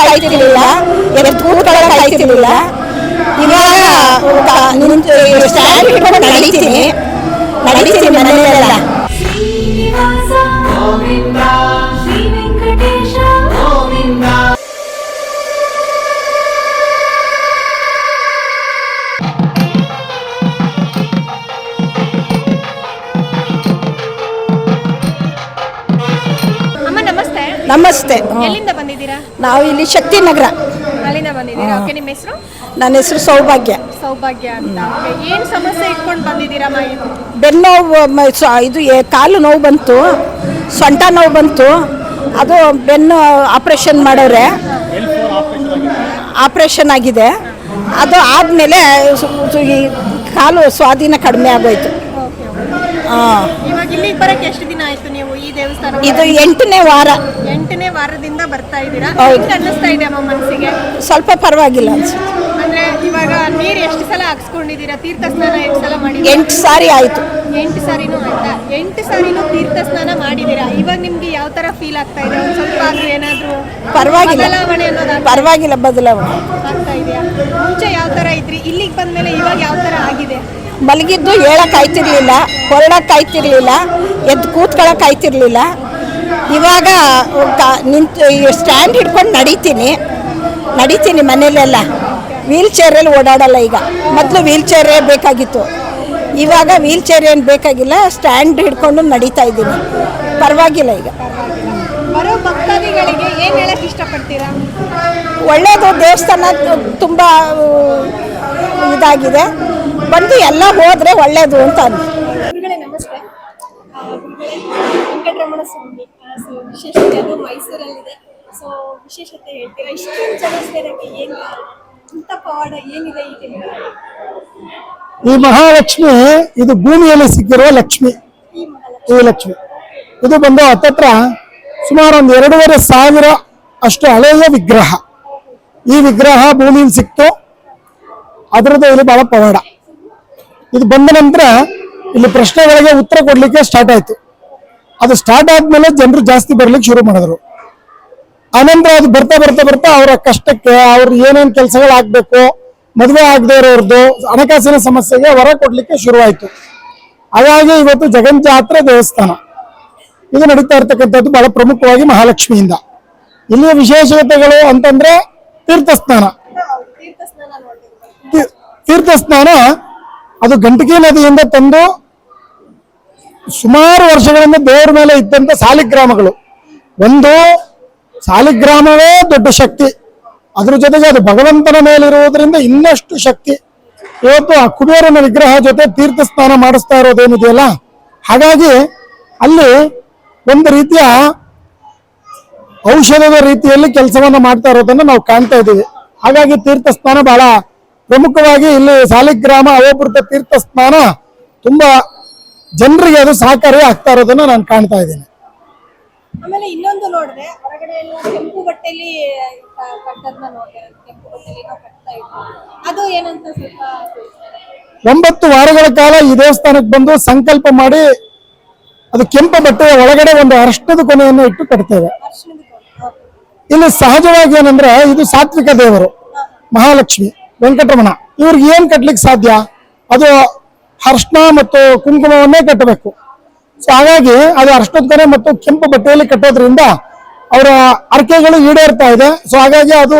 ಕಾಯ್ತಿರ್ಲಿಲ್ಲ. ಎದ್ದು ಕೂತ್ಕೊಳ್ಳೋಕೆ ಕಾಯ್ತಿರ್ಲಿಲ್ಲ. ಇವಾಗ ನಿಂತು ಸ್ಟ್ಯಾಂಡ್ ಹಿಡ್ಕೊಂಡು ನಡೀತೀನಿ. ನಡೀತೀನಿ ಮನೆಯಲ್ಲೆಲ್ಲ. ನಮಸ್ತೆ. ಎಲ್ಲಿಂದ ಬಂದಿದ್ದೀರಾ? ನಾವು ಇಲ್ಲಿ ಶಕ್ತಿನಗರ ಅಲ್ಲಿಂದ ಬಂದಿದ್ದೀರಾ? ಓಕೆ ನಿಮ್ಮ ಹೆಸರು? ನನ್ನ ಹೆಸರು ಸೌಭಾಗ್ಯ. ಸೌಭಾಗ್ಯ ಅಂತ. ಏನು ಸಮಸ್ಯೆ ಇಟ್ಕೊಂಡು ಬಂದಿದ್ದೀರಾ ಅಮ್ಮ ಬೆನ್ನು ನೋವು ಮ- ಸ- ಇದು ಎ- ಕಾಲು ನೋವು ಬಂತು ಸೊಂಟ ನೋವು ಬಂತು ಅದು ಬೆನ್ನು ಆಪ್ರೇಷನ್ ಮಾಡೋರೆ. ಆಪ್ರೇಷನ್ ಆಗಿದೆ. ಅದು ಆದಮೇಲೆ ಕಾಲು ಸ್ವಾಧೀನ ಕಡಿಮೆ ಆಗೋಯ್ತು. ಹಾಂ. ಇವಾಗ ಇಲ್ಲಿ ಬರಕ್ಕೆ ಎಷ್ಟು ದಿನ ಆಯ್ತು ನೀವು ಈ ದೇವಸ್ಥಾನ ಇದು ಎಂಟನೇ ವಾರ. ಎಂಟನೇ ವಾರದಿಂದ ಬರ್ತಾ ಇದ್ದೀರಾ? ಹೌದು. ಹೆಂಗ್ ಅನ್ನಿಸ್ತಾ ಇದೆ ಅಮ್ಮ ಮನಸ್ಸಿಗೆ? ಸ್ವಲ್ಪ ಪರವಾಗಿಲ್ಲ ಅನ್ಸುತ್ತೆ. ಅಂದ್ರೆ ಇವಾಗ ನೀರ್ ಎಷ್ಟು ಸಲ ಹಾಕ್ಸ್ಕೊಂಡಿದ್ದೀರಾ? ತೀರ್ಥ ಸ್ನಾನ ಎಷ್ಟು ಸಲ ಮಾಡಿ ಎಂಟು ಸಾರಿ ಆಯಿತು. ಎಂಟು ಸಾರಿನೂ ಆಯ್ತಾ? ಎಂಟು ಸಾರಿನೂ ತೀರ್ಥ ಸ್ನಾನ ಮಾಡಿದ್ದೀರಾ? ಇವಾಗ ನಿಮ್ಗೆ ಯಾವ ತರ ಫೀಲ್ ಆಗ್ತಾ ಇದೆ? ಒಂದ್ ಸ್ವಲ್ಪ ಆದ್ರೂ ಏನಾದ್ರೂ ಪರವಾಗಿಲ್ಲ. ಬದಲಾವಣೆ ಅನ್ನೋದು ಪರವಾಗಿಲ್ಲ ಬದಲಾವಣೆ. ಆಗ್ತಾ ಇದೆಯಾ? ಮುಂಚೆ ಯಾವ ತರ ಇದ್ರಿ? ಇಲ್ಲಿಗೆ ಬಂದ್ಮೇಲೆ ಇವಾಗ ಯಾವ ತರ ಆಗಿದೆ? ಮಲಗಿದ್ದು ಹೇಳಕ್ ಆಯ್ತಿರ್ಲಿಲ್ಲ ಹೊರಡಕ್ ಆಯ್ತಿರ್ಲಿಲ್ಲ ಎದ್ದು ಕೂತ್ಕೊಳಕ್ ಆಯ್ತಿರ್ಲಿಲ್ಲ. ಇವಾಗ ಕ- ನಿಂತು ಸ್ಟ್ಯಾಂಡ್ ಹಿಡ್ಕೊಂಡು ನಡೀತೀನಿ. ನಡೀತೀನಿ ಮನೇಲೆಲ್ಲ. ವೀಲ್ ಚೇರಲ್ಲಿ ಓಡಾಡಲ್ಲ ಈಗ. ಮೊದಲು ವೀಲ್ ಚೇರೇ ಬೇಕಾಗಿತ್ತು. ಇವಾಗ ವೀಲ್ ಚೇರ್ ಏನು ಬೇಕಾಗಿಲ್ಲ ಸ್ಟ್ಯಾಂಡ್ ಹಿಡ್ಕೊಂಡು ನಡೀತಾ ಇದ್ದೀನಿ. ಪರವಾಗಿಲ್ಲ ಈಗ. ಬರೋ ಭಕ್ತಾದಿಗಳಿಗೆ ಏನ್ ಹೇಳಕ್ ಇಷ್ಟಪಡ್ತೀರಾ? ಒಳ್ಳೆಯದು ದೇವಸ್ಥಾನ ತುಂಬ ಇದಾಗಿದೆ. ಬಂದು ಎಲ್ಲ ಹೋದರೆ ಒಳ್ಳೆಯದು ಅಂತ ಅಂದ್ರೆ ಗುರುಗಳೇ ನಮಸ್ತೆ. ವೆಂಕಟರಮಣ ಸ್ವಾಮಿ ಸೊ ವಿಶೇಷತೆ ಅದು ಮೈಸೂರಲ್ಲಿದೆ. ಸೊ ವಿಶೇಷತೆ ಹೇಳ್ತೀರಾ? ಇಷ್ಟೊಂದು ಜನ ಸೇರಕ್ಕೆ ಏನು ಈ ಮಹಾಲಕ್ಷ್ಮಿ ಇದು ಭೂಮಿಯಲ್ಲಿ ಸಿಕ್ಕಿರುವ ಲಕ್ಷ್ಮಿ. ಈ ಲಕ್ಷ್ಮಿ. ಇದು ಬಂದು ಹತ್ತತ್ರ ಸುಮಾರು ಒಂದು ಎರಡೂವರೆ ಸಾವಿರ ಅಷ್ಟು ಹಳೆಯ ವಿಗ್ರಹ. ಈ ವಿಗ್ರಹ ಭೂಮಿಯಲ್ಲಿ ಸಿಕ್ತು. ಅದರದ್ದು ಇಲ್ಲಿ ಬಹಳ ಪವಾಡ. ಇದು ಬಂದ ನಂತರ ಇಲ್ಲಿ ಪ್ರಶ್ನೆಗಳಿಗೆ ಉತ್ತರ ಕೊಡ್ಲಿಕ್ಕೆ ಸ್ಟಾರ್ಟ್ ಆಯ್ತು. ಅದು ಸ್ಟಾರ್ಟ್ ಆದ್ಮೇಲೆ ಜನರು ಜಾಸ್ತಿ ಬರ್ಲಿಕ್ಕೆ ಶುರು ಮಾಡಿದ್ರು. ಆನಂತರ ಅದು ಬರ್ತಾ ಬರ್ತಾ ಬರ್ತಾ ಅವರ ಕಷ್ಟಕ್ಕೆ, ಅವ್ರ ಏನೇನ್ ಕೆಲಸಗಳು ಆಗ್ಬೇಕು ಮದುವೆ ಆಗದೆ ಇರೋರ್ದು, ಹಣಕಾಸಿನ ಸಮಸ್ಯೆಗೆ ಹೊರ ಕೊಡ್ಲಿಕ್ಕೆ ಶುರುವಾಯಿತು. ಹಾಗಾಗಿ ಇವತ್ತು ಜಗನ್ಜಾತ್ರೆ ದೇವಸ್ಥಾನ. ಇದು ನಡೀತಾ ಇರ್ತಕ್ಕಂಥದ್ದು ಬಹಳ ಪ್ರಮುಖವಾಗಿ ಮಹಾಲಕ್ಷ್ಮಿಯಿಂದ. ಇಲ್ಲಿಯ ವಿಶೇಷತೆಗಳು ಅಂತಂದ್ರೆ ತೀರ್ಥಸ್ನಾನ ತೀರ್ಥಸ್ನಾನ ಅದು ಗಂಟಕಿ ನದಿಯಿಂದ ತಂದು ಸುಮಾರು ವರ್ಷಗಳಿಂದ ದೇವರ ಮೇಲೆ ಇದ್ದಂತ ಸಾಲಿಗ್ರಾಮಗಳು ಒಂದು ಸಾಲಿಗ್ರಾಮವೇ ದೊಡ್ಡ ಶಕ್ತಿ. ಅದ್ರ ಜೊತೆಗೆ ಅದು ಭಗವಂತನ ಮೇಲಿರುವುದರಿಂದ ಇನ್ನಷ್ಟು ಶಕ್ತಿ. ಇವತ್ತು ಆ ಕುಬೇರನ ವಿಗ್ರಹ ಜೊತೆ ತೀರ್ಥ ಸ್ನಾನ ಮಾಡಿಸ್ತಾ ಇರೋದೇನಿದೆಯಲ್ಲ ಹಾಗಾಗಿ ಅಲ್ಲಿ ಒಂದು ರೀತಿಯ ಔಷಧದ ರೀತಿಯಲ್ಲಿ ಕೆಲಸವನ್ನ ಮಾಡ್ತಾ ಇರೋದನ್ನ ನಾವು ಕಾಣ್ತಾ ಇದ್ದೀವಿ. ಹಾಗಾಗಿ ತೀರ್ಥ ಸ್ನಾನ ಬಹಳ ಪ್ರಮುಖವಾಗಿ ಇಲ್ಲಿ ಸಾಲಿಗ್ರಾಮ ಅವಭೃತ ತೀರ್ಥ ಸ್ನಾನ ತುಂಬಾ ಜನರಿಗೆ ಅದು ಸಹಕಾರಿ ಆಗ್ತಾ ಇರೋದನ್ನ ನಾನು ಕಾಣ್ತಾ ಇದ್ದೀನಿ. ಆಮೇಲೆ ಇನ್ನೊಂದು ನೋಡಿದ್ರೆ ಹೊರಗಡೆ ಎಲ್ಲ ಕೆಂಪು ಬಟ್ಟೆಲಿ ಕಟ್ಟದ್ನ ನೋಡಿದೆ ಕೆಂಪು ಬಟ್ಟೆಲಿ ನಾವು ಕಟ್ತಾ ಇದ್ವಿ. ಅದು ಏನಂತ ಸ್ವಲ್ಪ? ಒಂಬತ್ತು ವಾರಗಳ ಕಾಲ ಈ ದೇವಸ್ಥಾನಕ್ಕೆ ಬಂದು ಸಂಕಲ್ಪ ಮಾಡಿ ಅದು ಕೆಂಪು ಬಟ್ಟೆಯ ಒಳಗಡೆ ಒಂದು ಅರ್ಶನದ ಕೊನೆಯನ್ನು ಇಟ್ಟು ಕಟ್ತೇವೆ. ಇಲ್ಲಿ ಸಹಜವಾಗಿ ಏನಂದ್ರೆ ಇದು ಸಾತ್ವಿಕ ದೇವರು ಮಹಾಲಕ್ಷ್ಮಿ ವೆಂಕಟರಮಣ. ಇವ್ರಿಗೆ ಏನ್ ಕಟ್ಲಿಕ್ಕೆ ಸಾಧ್ಯ? ಅದು ಅರ್ಶನ ಮತ್ತು ಕುಂಕುಮವನ್ನೇ ಕಟ್ಟಬೇಕು. ಸೊ ಹಾಗಾಗಿ ಅದು ಅರ್ಶನದ ಮತ್ತು ಕೆಂಪು ಬಟ್ಟೆಯಲ್ಲಿ ಕಟ್ಟೋದ್ರಿಂದ ಅವರ ಅರ್ಕೆಗಳು ಈಡೇರ್ತಾ ಇದೆ. ಸೊ ಹಾಗಾಗಿ ಅದು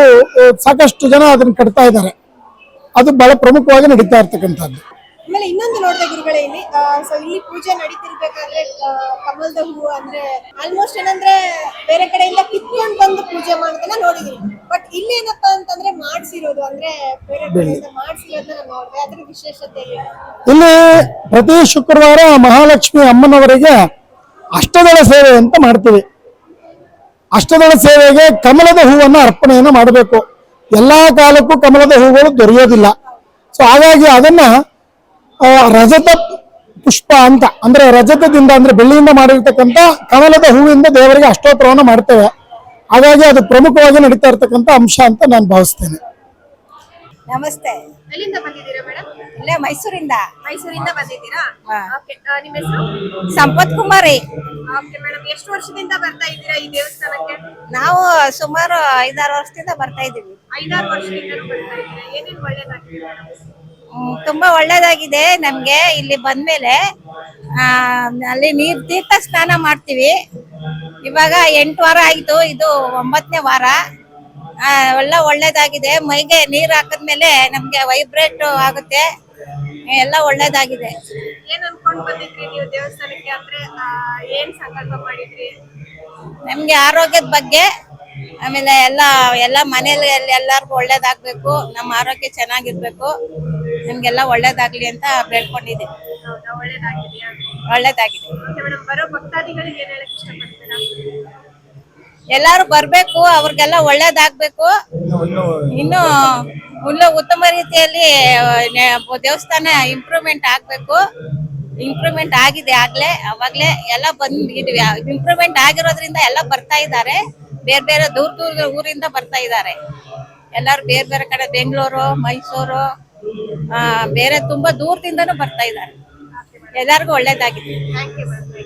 ಸಾಕಷ್ಟು ಜನ ಅದನ್ನ ಕಟ್ತಾ ಇದ್ದಾರೆ. ಅದು ಬಹಳ ಪ್ರಮುಖವಾಗಿ ನಡೀತಾ ಇರ್ತಕ್ಕಂಥದ್ದು. ಆಮೇಲೆ ಇನ್ನೊಂದು ನೋಡಿದ ಗುರುಗಳೇ ಇಲ್ಲಿ ಸೊ ಇಲ್ಲಿ ಪೂಜೆ ನಡೀತಿರ್ಬೇಕಾದ್ರೆ ಕಮಲದ ಹೂವು ಅಂದ್ರೆ ಆಲ್ಮೋಸ್ಟ್ ಏನಂದ್ರೆ ಬೇರೆ ಕಡೆಯಿಂದ ಕಿತ್ಕೊಂಡು ಬಂದು ಪೂಜೆ ಮಾಡೋದನ್ನ ನೋಡಿದೀನಿ ಬಟ್ ಇಲ್ಲಿ ಏನಪ್ಪಾ ಮಾಡ್ಸಿರೋದು ಅಂದ್ರೆ ಬೇರೆ ಕಡೆಯಿಂದ ಮಾಡ್ಸಿರೋದನ್ನ ನಾನು ನೋಡಿದೆ. ಅದ್ರ ವಿಶೇಷತೆ ಇಲ್ಲಿ ಪ್ರತಿ ಶುಕ್ರವಾರ ಮಹಾಲಕ್ಷ್ಮಿ ಅಮ್ಮನವರಿಗೆ ಅಷ್ಟದಳ ಸೇವೆ ಅಂತ ಮಾಡ್ತೀವಿ. ಅಷ್ಟದಳ ಸೇವೆಗೆ ಕಮಲದ ಹೂವನ್ನು ಅರ್ಪಣೆಯನ್ನು ಮಾಡಬೇಕು. ಎಲ್ಲಾ ಕಾಲಕ್ಕೂ ಕಮಲದ ಹೂಗಳು ದೊರೆಯೋದಿಲ್ಲ. ಸೊ ಹಾಗಾಗಿ ಅದನ್ನ ರಜತ ಪುಷ್ಪ ಅಂತ ಅಂದ್ರೆ ರಜತದಿಂದ ಅಂದ್ರೆ ಬೆಳ್ಳಿಯಿಂದ ಮಾಡಿರ್ತಕ್ಕಂಥ ಕಮಲದ ಹೂವಿಂದ ದೇವರಿಗೆ ಅಷ್ಟೋತ್ತರವನ್ನು ಮಾಡ್ತೇವೆ. ಹಾಗಾಗಿ ಅದು ಪ್ರಮುಖವಾಗಿ ನಡೀತಾ ಇರ್ತಕ್ಕಂಥ ಅಂಶ ಅಂತ ನಾನು ಭಾವಿಸ್ತೇನೆ. ನಮಸ್ತೆ. ಎಲ್ಲಿಂದ ಬಂದಿದ್ದೀರಾ ಮೇಡಮ್? ಇಲ್ಲೇ ಮೈಸೂರಿಂದ. ಮೈಸೂರಿಂದ ಬಂದಿದ್ದೀರಾ? ಹಾ. ನಿಮ್ಮ ಹೆಸರು? ಸಂಪತ್ ಕುಮಾರಿ. ಓಕೆ ಮೇಡಮ್ ಎಷ್ಟು ವರ್ಷದಿಂದ ಬರ್ತಾ ಇದ್ದೀರಾ ಈ ದೇವಸ್ಥಾನಕ್ಕೆ? ನಾವು ಸುಮಾರು ಐದಾರು ವರ್ಷದಿಂದ ಬರ್ತಾ ಇದ್ದೀವಿ. ಐದಾರು ವರ್ಷದಿಂದ ಬರ್ತಾ ಇದ್ದೀರಾ? ಏನೇನು ಒಳ್ಳೇದಾಗಿದೆ ಮೇಡಮ್? ಹ್ಮ್, ತುಂಬಾ ಒಳ್ಳೇದಾಗಿದೆ ನಮ್ಗೆ ಇಲ್ಲಿ ಬಂದ್ಮೇಲೆ. ಆ, ಅಲ್ಲಿ ನೀರ್ ತೀರ್ಥ ಸ್ನಾನ ಮಾಡ್ತೀವಿ. ಇವಾಗ ಎಂಟು ವಾರ ಆಯ್ತು ಇದು ಒಂಬತ್ತನೇ ವಾರ. ಎಲ್ಲ ಒಳ್ಳೇದಾಗಿದೆ. ಮೈಗೆ ನೀರ್ ಹಾಕಿದ್ಮೇಲೆ ನಮ್ಗೆ ವೈಬ್ರೇಟ್ ಆಗುತ್ತೆ. ಎಲ್ಲ ಒಳ್ಳೇದಾಗಿದೆ. ಏನ್ ಅನ್ಕೊಂಡ್ ಬಂದಿದ್ರಿ ನೀವು ದೇವಸ್ಥಾನಕ್ಕೆ? ಅಂದ್ರೆ ಆ, ಏನ್ ಸಂಕಲ್ಪ ಮಾಡಿದ್ರಿ? ನಮ್ಗೆ ಆರೋಗ್ಯದ ಬಗ್ಗೆ ಆಮೇಲೆ ಎಲ್ಲ ಎಲ್ಲ ಮನೇಲಿ ಎಲ್ಲಾರ್ಗು ಒಳ್ಳೇದಾಗ್ಬೇಕು. ನಮ್ಮ ಆರೋಗ್ಯ ಚೆನ್ನಾಗಿರ್ಬೇಕು. ನಮ್ಗೆಲ್ಲ ಒಳ್ಳೇದಾಗ್ಲಿ ಅಂತ ಒಳ್ಳೇದಾಗಿದೆಯಾ? ಒಳ್ಳೇದಾಗಿದೆ. ಓಕೆ ಬರೋ ಭಕ್ತಾದಿಗಳಿಗೆ ಏನ್ ಹೇಳಕ್ ಇಷ್ಟಪಡ್ತೀರಾ? ಎಲ್ಲಾರು ಬರ್ಬೇಕು, ಅವ್ರಿಗೆಲ್ಲ ಒಳ್ಳೇದಾಗ್ಬೇಕು. ಇನ್ನು ಇನ್ನು ಉತ್ತಮ ರೀತಿಯಲ್ಲಿ ದೇವಸ್ಥಾನ ಇಂಪ್ರೂವ್ಮೆಂಟ್ ಆಗ್ಬೇಕು. ಇಂಪ್ರೂವ್ಮೆಂಟ್ ಆಗಿದೆ ಆಗ್ಲೇ, ಅವಾಗ್ಲೇ ಎಲ್ಲ ಬಂದಿದ್ವಿ. ಇಂಪ್ರೂವ್ಮೆಂಟ್ ಆಗಿರೋದ್ರಿಂದ ಎಲ್ಲ ಬರ್ತಾ ಇದ್ದಾರೆ. ಬೇರೆ ಬೇರೆ ದೂರ ದೂರ ಊರಿಂದ ಬರ್ತಾ ಇದ್ದಾರೆ. ಎಲ್ಲಾರು ಬೇರೆ ಬೇರೆ ಕಡೆ, ಬೆಂಗಳೂರು, ಮೈಸೂರು ಬೇರೆ ತುಂಬಾ ದೂರದಿಂದನೂ ಬರ್ತಾ ಇದ್ದಾರೆ. ಎಲ್ಲರಿಗೂ ಒಳ್ಳೇದಾಗಿದೆ.